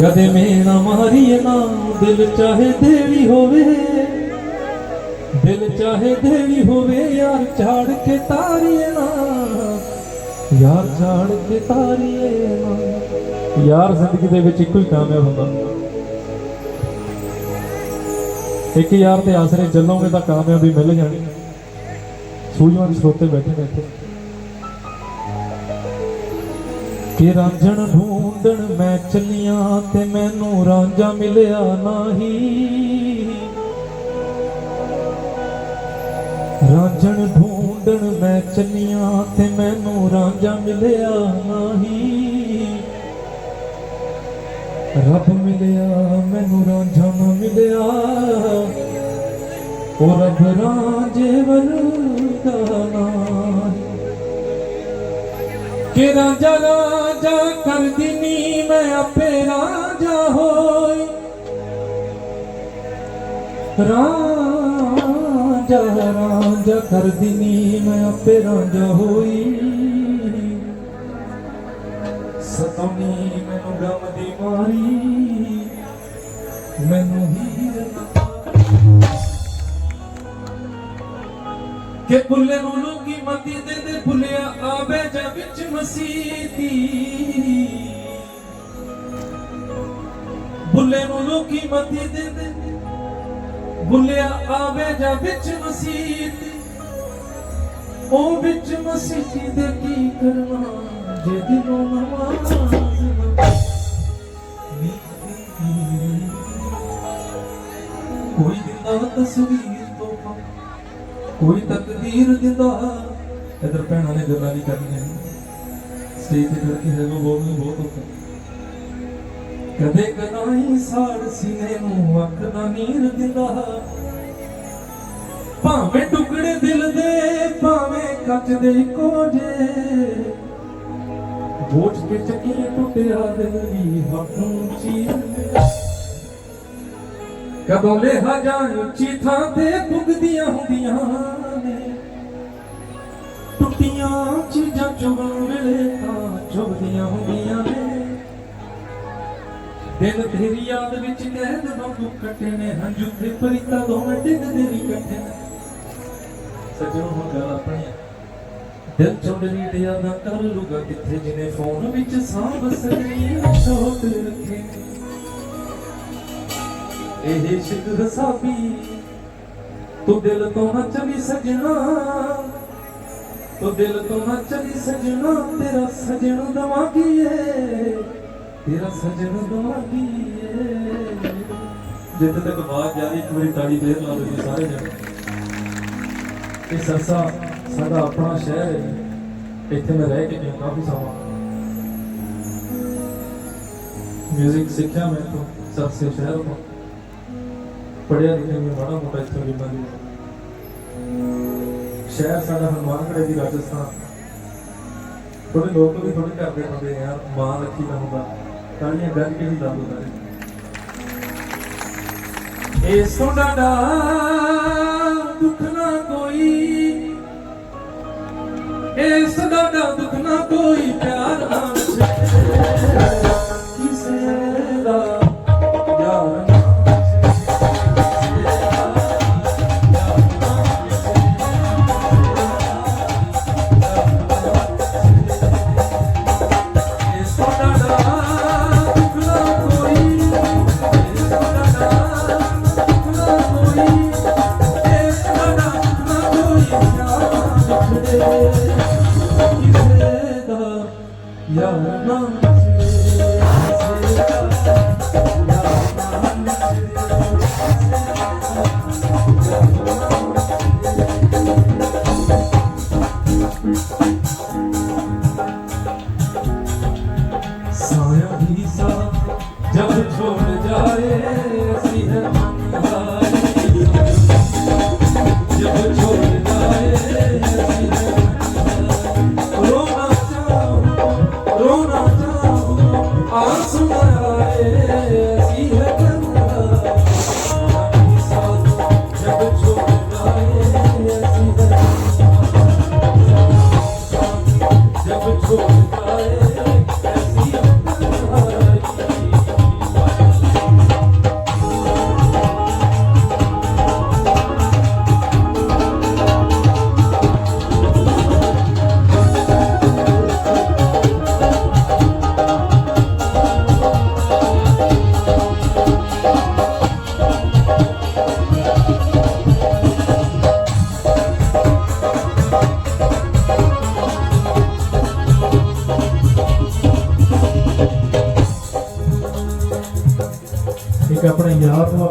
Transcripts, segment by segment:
ਕਦੇ ਮੇਣਾ ਮਾਰੀਏ ਨਾ, ਦਿਲ ਚਾਹੇ ਦੇਵੀ ਹੋਵੇ। ਦਿਲ ਚਾਹੇ ਦੇਵੀ ਹੋਵੇ, ਯਾਰ ਝਾੜ ਕੇ ਤਾਰੀਏ ਨਾ। ਯਾਰ ਝਾੜ ਕੇ ਤਾਰੀਏ ਨਾ। ਯਾਰ ਜ਼ਿੰਦਗੀ ਦੇ ਵਿੱਚ ਇੱਕੋ ਹੀ ਕਾਮਯਾਬ ਹੁੰਦਾ। ਇੱਕ ਯਾਰ ਤੇ ਆਸਰੇ ਚੱਲੋਗੇ ਤਾਂ ਕਾਮਯਾਬੀ ਮਿਲ ਜਾਣੀ। ਸੂਝਵਾਨ ਸਰੋਤੇ ਬੈਠੇ ਬੈਠੇ ਕਿ ਰਾਂਝਣ ਢੂੰਡਣ ਮੈਂ ਚੱਲੀਆਂ ਤੇ ਮੈਨੂੰ ਰਾਂਝਾ ਮਿਲਿਆ ਨਹੀਂ। ਰਾਂਝਣ ਢੂੰਡਣ ਮੈਂ ਚੱਲੀਆਂ ਤੇ ਮੈਨੂੰ ਰਾਂਝਾ ਮਿਲਿਆ ਨਹੀਂ। ਰੱਬ ਮਿਲਿਆ, ਮੈਨੂੰ ਰਾਂਝਾ ਨਾ ਮਿਲਿਆ। ਉਹ ਰੱਬ ਰਾਂਝੇ ਵਰਗਾ ਨਹੀਂ। ਕਿ ਰਾਜਾ ਰਾਜਾ ਕਰਦੀ ਨੀ ਮੈਂ ਆਪੇ ਰਾਜਾ ਹੋਈ। ਰਾਜਾ ਰਾਜਾ ਕਰਦੀ ਨੀ ਮੈਂ ਆਪੇ ਰਾਜਾ ਹੋਈ। ਸਤੋਨੀ ਮੈਨੂੰ ਗਮ ਦੀ ਮਾਰੀ, ਮੈਨੂੰ ਹੀਰ ਨਾ ਕਿ ਬੁੱਲੇ ਨੂੰ ਮਤੀ ਦੇ ਦੇ ਭੁੱਲਿਆ ਆਵੇ ਜਾਂ ਵਿੱਚ ਮਸੀਤੀ ਬੁੱਲੇ ਨੂੰ ਲੋਕੀ ਮਤੀ ਦੇ ਦੇ ਭੁੱਲਿਆ ਆਵੇ ਜਾਂ ਵਿੱਚ ਮਸੀਤੀ ਉਹ ਵਿੱਚ ਮਸੀਤੀ ਦੇ ਕੀ ਕਰਨਾ ਜੇ ਦਿਲੋਂ ਨਮਾਜ਼ ਕੋਈ ਦਿੰਦਾ ਤਸਵੀਰ ਤੋਹਫਾ, ਕੋਈ ਤਕਦੀਰ ਦਿੰਦਾ ਇਧਰ ਭੈਣਾਂ ਨੇ ਗੱਲਾਂ ਨਹੀਂ ਕਰਨੀਆਂ। ਸਟੇਜ ਤੇ ਕਰਕੇ ਹੈਲੋ ਬੋਲਣੀ ਬਹੁਤ ਔਖਾ। ਕਦੇ ਕਦਾਈ ਸਾੜ ਸੀਨੇ ਨੂੰ ਅੱਖ ਦਾ ਨੀਰ ਦਿੰਦਾ। ਭਾਵੇਂ ਟੁਕੜੇ ਦਿਲ ਦੇ, ਭਾਵੇਂ ਕੱਚ ਦੇ ਕੋਝੇ। ਬੋਝ ਕੇ ਚੱਕੀ ਟੁੱਟਿਆ ਦਿਲ ਵੀ ਹੱਥੋਂ ਚੀਰ ਕਦੋਂ ਲਿਹਾ ਜਾਣ ਉੱਚੀ ਥਾਂ ਤੇ ਪੁੱਗਦੀਆਂ ਹੁੰਦੀਆਂ। ਚੁਗਣ ਵੇਲੇ ਤਾਂ ਚੁਗਦੀਆਂ ਹੁੰਦੀਆਂ ਨੇ। ਦਿਲ ਤੇਰੀ ਯਾਦ ਵਿੱਚ ਕੈਦ ਵਾਂਗੂ ਕੱਟੇ ਨੇ ਹੰਝੂ ਤੇ ਪਰਿਤਾ ਦੋਵੇਂ ਡਿੱਗਦੇ ਵੀ ਇਕੱਠੇ ਨੇ। ਸੱਜਣੋ, ਹੁਣ ਗੱਲ ਆਪਣੀ ਦਿਲ ਚੁੰਡਲੀ ਤੇ ਯਾਦਾਂ ਕਰ ਲੂਗਾ ਕਿੱਥੇ ਜਿਹਨੇ ਫੋਨ ਵਿੱਚ ਸਾਂਭ ਸਕੀ ਛੋਟ ਰੱਖੇ ਇਹ ਸ਼ਿਕਰ ਸਾਬੀ ਤੂੰ ਦਿਲ ਤੋਂ ਨਾ ਚਲੀ ਸਜਣਾ। ਤੂੰ ਦਿਲ ਤੋਂ ਨਾ ਚਲੀ ਸਜਣਾ, ਤੇਰਾ ਸਜਣ ਦਵਾਂਗੀਏ। ਤੇਰਾ ਸਜਣ ਦਵਾਂਗੀਏ। ਜਿੱਥੇ ਤੱਕ ਬਾਤ ਜਾ ਇੱਕ ਵਾਰੀ ਤਾੜੀ ਫੇਰ ਲਾ ਦਿਓ ਸਾਰੇ ਜਣੇ। ਇਹ ਸਰਸਾ, ਸਾਡਾ ਆਪਣਾ ਸ਼ਹਿਰ ਹੈ। ਇੱਥੇ ਮੈਂ ਰਹਿ ਕੇ ਗਿਆ, ਕਾਫੀ ਸਮਾਂ। ਮਿਊਜ਼ਿਕ ਸਿੱਖਿਆ ਮੈਂ ਤੋਂ ਸਰਸੇ ਸ਼ਹਿਰ ਤੋਂ। ਪੜਿਆ ਲਿਖਿਆ ਮੈਂ ਮਾੜਾ ਮੋਟਾ ਇੱਥੋਂ ਵੀ ਬੰਦੀ ਸ਼ਹਿਰ ਸਾਡਾ ਹਨੂਮਾਨਗੜ੍ਹ ਦੀ ਰਾਜਸਥਾਨ। ਥੋੜੇ ਲੋਕ ਵੀ ਥੋੜੇ ਕਰਦੇ ਹੁੰਦੇ ਯਾਰ ਮਾਂ ਰੱਖੀ ਦਾ ਹੁੰਦਾ। ਤਾਲੀਆਂ ਗੱਜ ਕੇ ਨਹੀਂ ਲਾਉਂਦਾ ਇਹ ਸੋਡਾ ਦੁੱਖ ਨਾ ਕੋਈ। ਇਹ ਸਦਾ ਦਾ ਦੁੱਖ ਨਾ ਕੋਈ ਪਿਆਰ। ਯਾਰ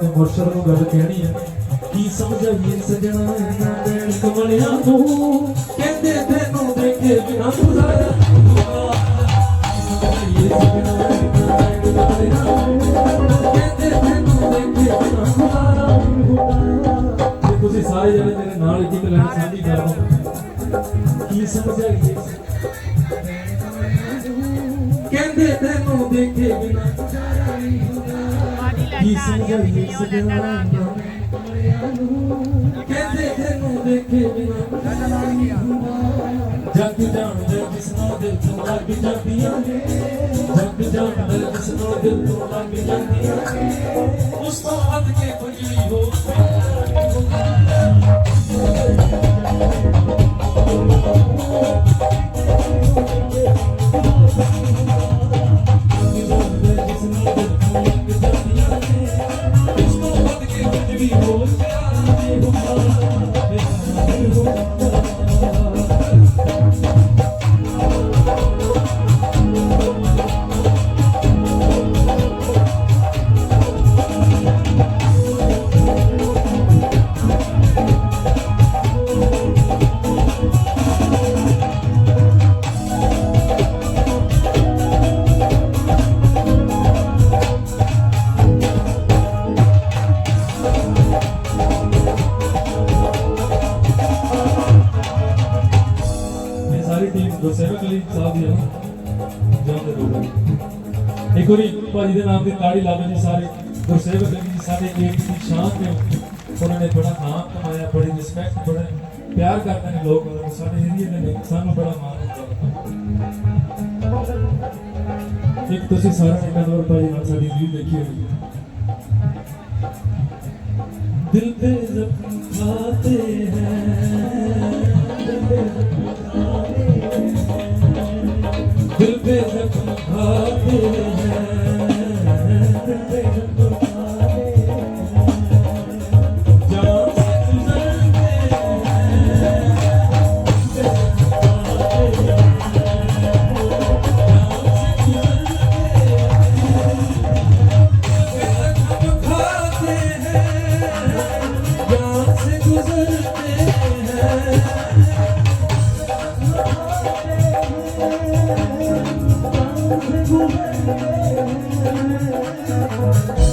ਆਪਣੇ ਮੁਰਸ਼ਦ ਨੂੰ ਗੱਲ ਕਹਿਣੀ ਹੈ ਕੀ ਸਮਝਾਈਏ ਸਜਣਾ ਇਹਨਾਂ ਕਮਲਿਆਂ ਨੂੰ? ਕਹਿੰਦੇ ਤੈਨੂੰ ਦੇਖੇ ਬਿਨਾ ਗੁਜ਼ਾਰਾ ਕੀ ਸਮਝਾਈਏ ਸਜਣਾ ਇਹਨਾਂ ਕਮਲਿਆਂ ਨੂੰ? ਕਹਿੰਦੇ ਤੈਨੂੰ ਦੇਖੇ ਬਿਨਾ ਗੁਜ਼ਾਰਾ ਤੇ ਤੁਸੀਂ ਸਾਰੇ ਜਣੇ ਮੇਰੇ ਨਾਲ ਇੱਕ ਲਾਈਨ ਸਾਂਝੀ ਕਰ ਕੀ ਸਮਝਾਈਏ? ਕਹਿੰਦੇ ਤੈਨੂੰ ਦੇਖੇ ਬਿਨਾ ਗੁਜ਼ਾਰਾ ਨਹੀਂ ਹੁੰਦਾ ਕੀ ਸਮਝਾਈਏ ਸਜਣਾ ਕਹਿੰਦੇ ਤੈਨੂੰ ਦੇਖੇ ਬਿਨਾ ਗੁਜ਼ਾਰਾ ਨਹੀਂ ਹੁੰਦਾ ਜੱਗ ਜਾਣਦਾ ਜਿਸ ਨਾਲ ਦਿਲ ਤੋਂ ਲੱਗ ਜਾਂਦੀਆਂ ਨੇ ਜੱਗ ਜਾਣਦਾ ਜਿਸ ਨਾਲ ਦਿਲ ਤੋਂ ਲੱਗ ਜਾਂਦੀਆਂ ਨੇ ਵਾਰੀ ਭਾਜੀ ਦੇ ਨਾਮ ਤੇ ਤਾੜੀ ਲਾ ਦਿੰਦੇ ਸਾਰੇ। ਗੁਰਸੇਵਕ ਸਿੰਘ ਜੀ ਸਾਡੇ ਏਕ ਦੀ ਸ਼ਾਨ ਨੇ ਉਹਨਾਂ ਨੇ ਬੜਾ ਨਾਮ ਕਮਾਇਆ, ਬੜੀ ਰਿਸਪੈਕਟ ਬੜਾ ਪਿਆਰ ਕਰਦੇ ਨੇ ਲੋਕ। ਸਾਡੇ ਏਰੀਏ ਦੇ ਨੇ ਸਾਨੂੰ ਬੜਾ ਮਾਣ ਹੁੰਦਾ। ਇੱਕ ਤੁਸੀਂ ਸਾਰਾ ਇਹਨਾਂ ਦਾ ਭਾਜੀ ਨਾਲ ਸਾਡੀ ਵੀ ਦੇਖੀ ਹੋਈ। ਦਿਲ ਦੇ ਜ਼ਖਮ ਖਾਤੇ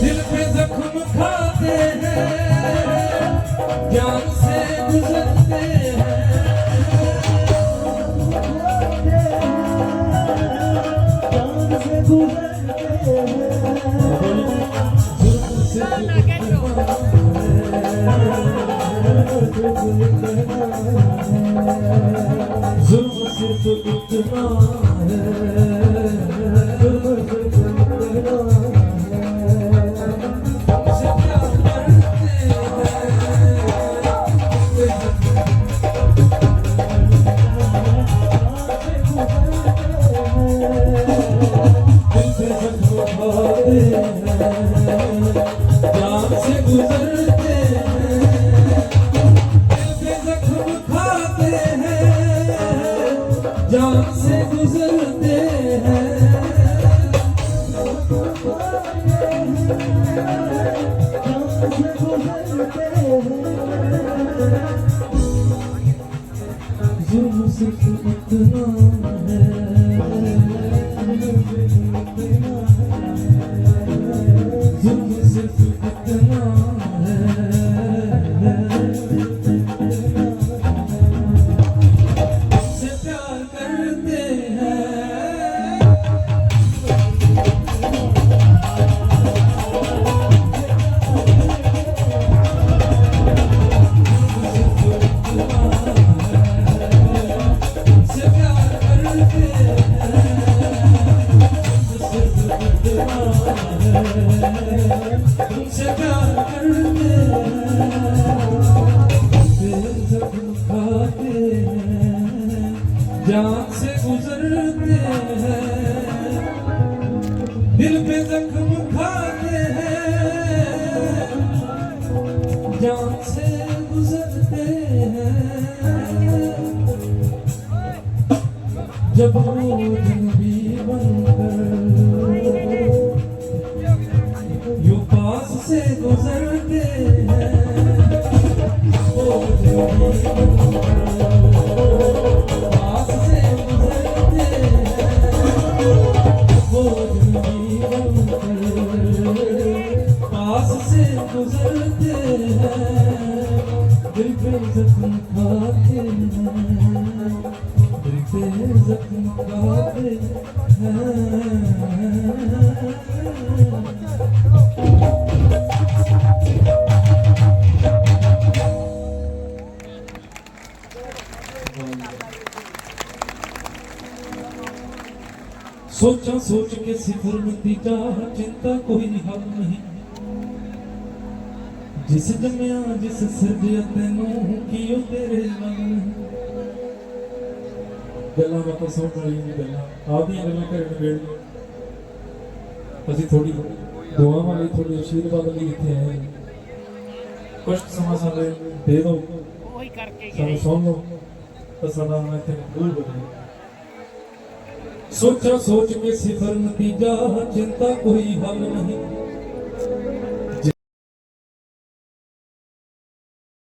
दिल पे जख्म खाते हैं जान से गुजरते हैं जुल्म से जुल्म सिर्फ इतना है Thank you. जान से गुजरते हैं दिल पे जख्म खाते हैं जान से गुजरते हैं जब वो दिन زخم کھاتے ہیں دل پہ زخم کھاتے سوچا سوچ کے سفر میں چنتا کوئی نہیں۔ ਜਿਸ ਜੰਮਿਆ ਜਿਸ ਸਿਰਜਿਆ ਤੈਨੂੰ ਕੀ ਉਹ ਤੇਰੇ ਮਨ ਗੱਲਾਂ ਬਾਤਾਂ ਸੌ ਵਾਲੀ ਨਹੀਂ ਗੱਲਾਂ ਆਪਦੀਆਂ ਗੱਲਾਂ ਘਰੇ ਨਿਬੇੜ ਲਓ ਅਸੀਂ ਥੋੜੀ ਦੁਆਵਾਂ ਲਈ ਥੋੜੀ ਅਸ਼ੀਰਵਾਦ ਲਈ ਇੱਥੇ ਆਏ ਹਾਂ। ਕੁਛ ਕੁ ਸਮਾਂ ਸਾਡੇ ਦੇ ਦਿਓ ਉਹੀ ਕਰਕੇ ਸਾਨੂੰ ਗਏ ਸੁਣ ਲਓ ਤਾਂ ਸਾਡਾ ਮੈਂ ਇੱਥੇ ਮਕਬੂਲ ਬਣੇ ਸੋਚਾਂ ਸੋਚ ਕੇ ਸਿਫਰ ਨਤੀਜਾ ਚਿੰਤਾ ਕੋਈ ਹੱਲ ਨਹੀਂ